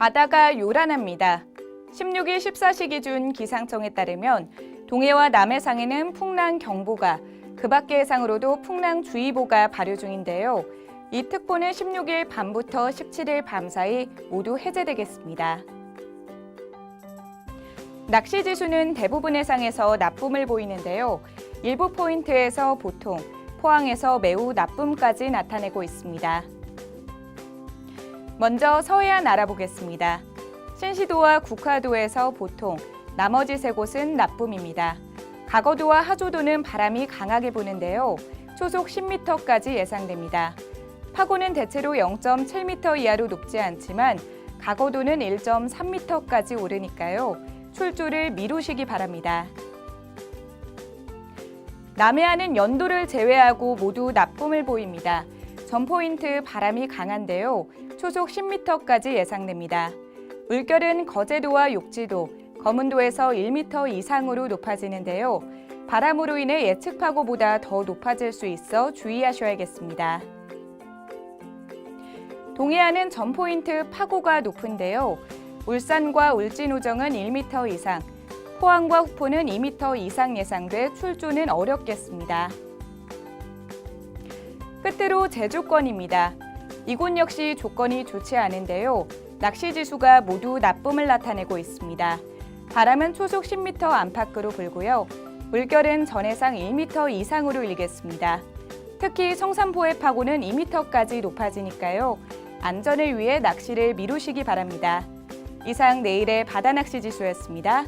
바다가 요란합니다. 16일 14시 기준 기상청에 따르면 동해와 남해상에는 풍랑 경보가, 그 밖의 해상으로도 풍랑 주의보가 발효 중인데요. 이 특보는 16일 밤부터 17일 밤 사이 모두 해제되겠습니다. 낚시 지수는 대부분 해상에서 나쁨을 보이는데요. 일부 포인트에서 보통, 포항에서 매우 나쁨까지 나타내고 있습니다. 먼저 서해안 알아보겠습니다. 신시도와 국화도에서 보통, 나머지 세 곳은 나쁨입니다. 가거도와 하조도는 바람이 강하게 부는데요. 초속 10m까지 예상됩니다. 파고는 대체로 0.7m 이하로 높지 않지만 가거도는 1.3m까지 오르니까요. 출조를 미루시기 바랍니다. 남해안은 연도를 제외하고 모두 나쁨을 보입니다. 전 포인트 바람이 강한데요. 초속 10m까지 예상됩니다. 물결은 거제도와 욕지도, 거문도에서 1m 이상으로 높아지는데요. 바람으로 인해 예측 파고보다 더 높아질 수 있어 주의하셔야겠습니다. 동해안은 전 포인트 파고가 높은데요. 울산과 울진우정은 1m 이상, 포항과 후포는 2m 이상 예상돼 출조는 어렵겠습니다. 끝으로 제주권입니다. 이곳 역시 조건이 좋지 않은데요. 낚시 지수가 모두 나쁨을 나타내고 있습니다. 바람은 초속 10m 안팎으로 불고요. 물결은 전해상 1m 이상으로 일겠습니다. 특히 성산포의 파고는 2m까지 높아지니까요. 안전을 위해 낚시를 미루시기 바랍니다. 이상 내일의 바다 낚시 지수였습니다.